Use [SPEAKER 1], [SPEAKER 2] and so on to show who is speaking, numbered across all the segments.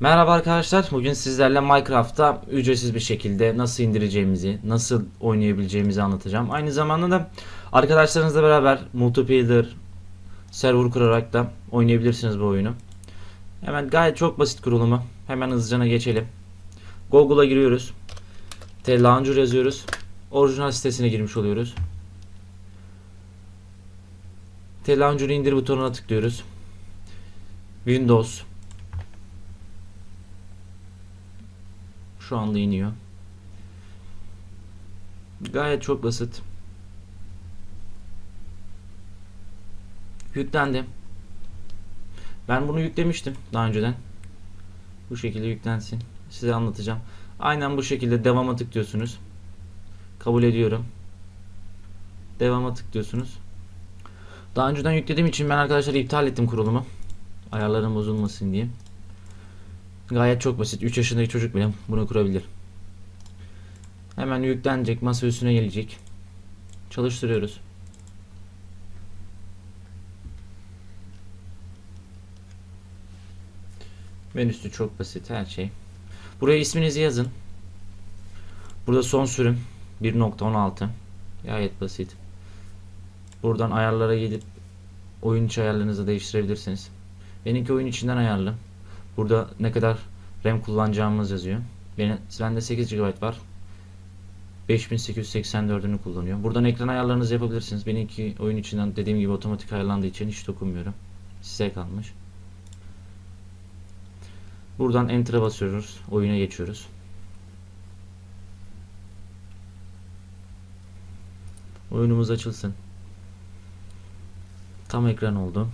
[SPEAKER 1] Merhaba arkadaşlar. Bugün sizlerle Minecraft'ta ücretsiz bir şekilde nasıl indireceğimizi, nasıl oynayabileceğimizi anlatacağım. Aynı zamanda da arkadaşlarınızla beraber multiplayer server kurarak da oynayabilirsiniz bu oyunu. Hemen gayet çok basit kurulumu. Hemen hızlıca geçelim. Google'a giriyoruz. T Launcher yazıyoruz. Orijinal sitesine girmiş oluyoruz. T Launcher'ı indir butonuna tıklıyoruz. Windows Şu anda iniyor. Gayet çok basit. Yüklendi. Ben bunu yüklemiştim daha önceden. Bu şekilde yüklensin. Size anlatacağım. Aynen bu şekilde devama tıklıyorsunuz. Kabul ediyorum. Devama tıklıyorsunuz. Daha önceden yüklediğim için ben arkadaşlar iptal ettim kurulumu. Ayarlarım bozulmasın diye. Gayet çok basit. 3 yaşındaki çocuk bile bunu kurabilir. Hemen yüklenecek. Masa üstüne gelecek. Çalıştırıyoruz. Menüsü çok basit her şey. Buraya isminizi yazın. Burada son sürüm 1.16 gayet basit. Buradan ayarlara gidip oyun içi ayarlarınızı değiştirebilirsiniz. Benimki oyun içinden ayarlı. Burada ne kadar RAM kullanacağımız yazıyor. Benim, bende 8 GB var. 5884'ünü kullanıyor. Buradan ekran ayarlarınızı yapabilirsiniz. Benimki oyun içinden dediğim gibi otomatik ayarlandığı için hiç dokunmuyorum. Size kalmış. Buradan Enter'a basıyoruz. Oyuna geçiyoruz. Oyunumuz açılsın. Tam ekran oldu.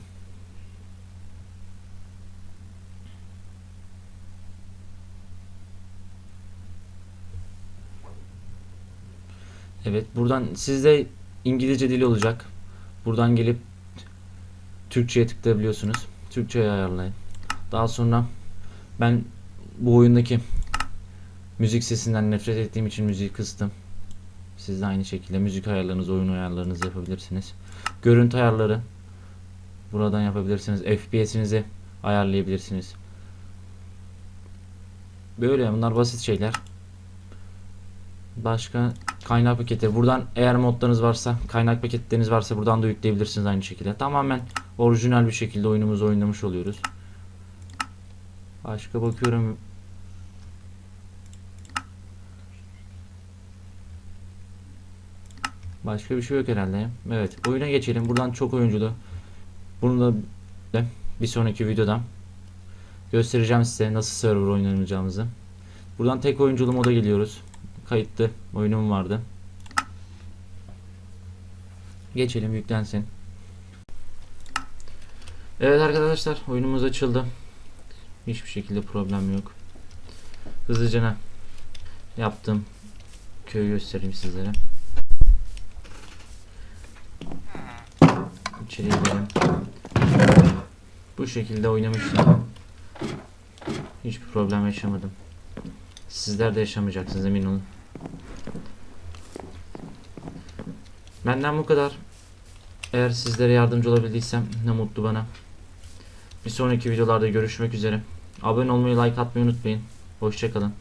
[SPEAKER 1] Evet buradan sizde İngilizce dili olacak. Buradan gelip Türkçe'ye tıklayabiliyorsunuz. Türkçe'ye ayarlayın. Daha sonra ben bu oyundaki müzik sesinden nefret ettiğim için müziği kıstım. Siz de aynı şekilde müzik ayarlarınızı, oyun ayarlarınızı yapabilirsiniz. Görüntü ayarları buradan yapabilirsiniz. FPS'inizi ayarlayabilirsiniz. Böyle bunlar basit şeyler. Başka kaynak paketleri. Buradan eğer modlarınız varsa, kaynak paketleriniz varsa buradan da yükleyebilirsiniz aynı şekilde. Tamamen orijinal bir şekilde oyunumuzu oynamış oluyoruz. Başka bakıyorum. Başka bir şey yok herhalde. Evet, oyuna geçelim. Buradan çok oyunculu. Bunu da bir sonraki videoda göstereceğim size nasıl server oynanacağımızı. Buradan tek oyunculu moda geliyoruz kayıtlı oyunum vardı. Geçelim yüklensin. Evet arkadaşlar oyunumuz açıldı. Hiçbir şekilde problem yok. Hızlıca yaptım. Köyü göstereyim sizlere. İçeri girelim. Bu şekilde oynamıştım. Hiçbir problem yaşamadım. Sizler de yaşamayacaksınız emin olun. Benden bu kadar. Eğer sizlere yardımcı olabildiysem ne mutlu bana. Bir sonraki videolarda görüşmek üzere. Abone olmayı, like atmayı unutmayın. Hoşçakalın.